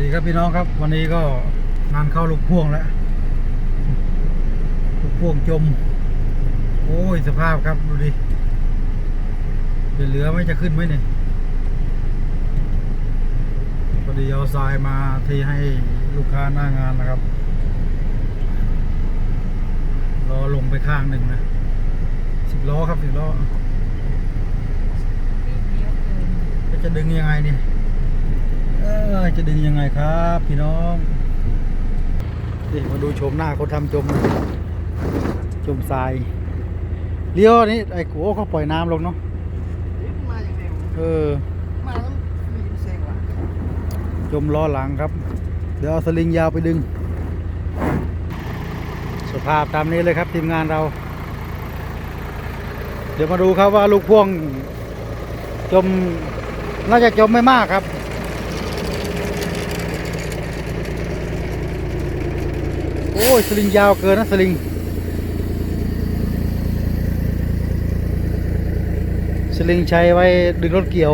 ดีครับพี่น้องครับ วันนี้ก็งานเข้าลูกพ่วงแล้วลูกพ่วงจม โอ้ยสภาพครับดูดิจะเหลือไหมจะขึ้นไหมเนี่ยพอดีเอาทรายมาเทให้ลูกค้าหน้างานนะครับรอลงไปข้างหนึ่งนะสิบล้อครับสิบล้อแล้วจะดึงยังไงเนี่ยเออ จะดึงยังไงครับ พี่น้องนี่มาดูชมหน้าคนทำจมนะจมทรายเลี้ยวนี่ไอ้กูเขาปล่อยน้ำลงเนาะมาอย่างเร็วเออมาแล้วมีเซ็งว่ะจมล้อหลังครับ เดี๋ยวเอาสลิงยาวไปดึง สภาพตามนี้เลยครับทีมงานเรา เดี๋ยวมาดูครับว่าลูกพ่วง จม น่าจะจมไม่มากครับ โอ้ยสลิงยาวเกินนะสลิง สลิงใช้ไว้ดึงรถเกี่ยว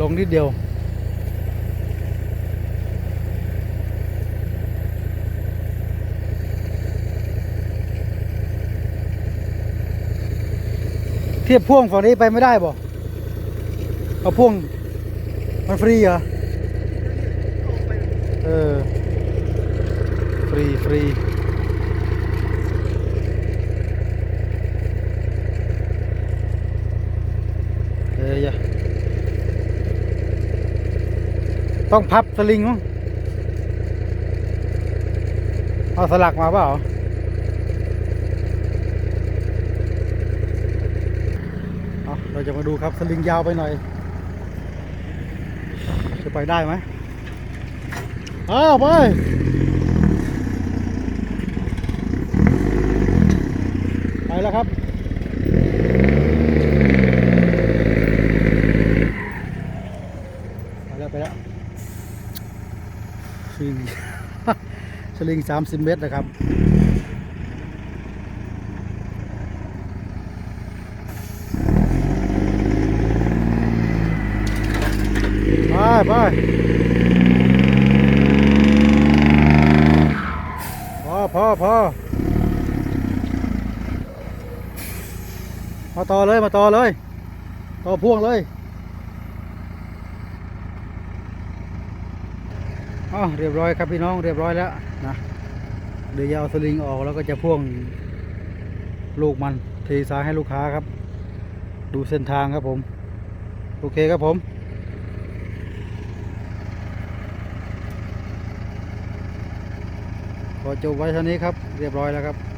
ลงนิดเดียวเทียบพ่วงฝั่งนี้ไปไม่ได้บ่ เอาพ่วง มันฟรีเหรอ เออ ฟรี ฟรีเอ้ยอย่าต้องพับสลิงมั้งเอาสลักมาเปล่าเราจะมาดูครับสลิงยาวไปหน่อย จะไปได้ไหมอ้าวไปไปแล้วครับไปแล้วไปแล้วสลิงสลิงสามสิบเมตรนะครับ ไปไปพอพอพอมาต่อเลยมาต่อเลย ต่อพ่วงเลยอ๋อเรียบร้อยครับพี่น้องเรียบร้อยแล้วนะเดี๋ยวจะเอาสลิงออกแล้วก็จะพ่วงลูกมันเทสายให้ลูกค้าครับ ดูเส้นทางครับผม โอเคครับผม ขอจบไว้เท่านี้ครับ เรียบร้อยแล้วครับ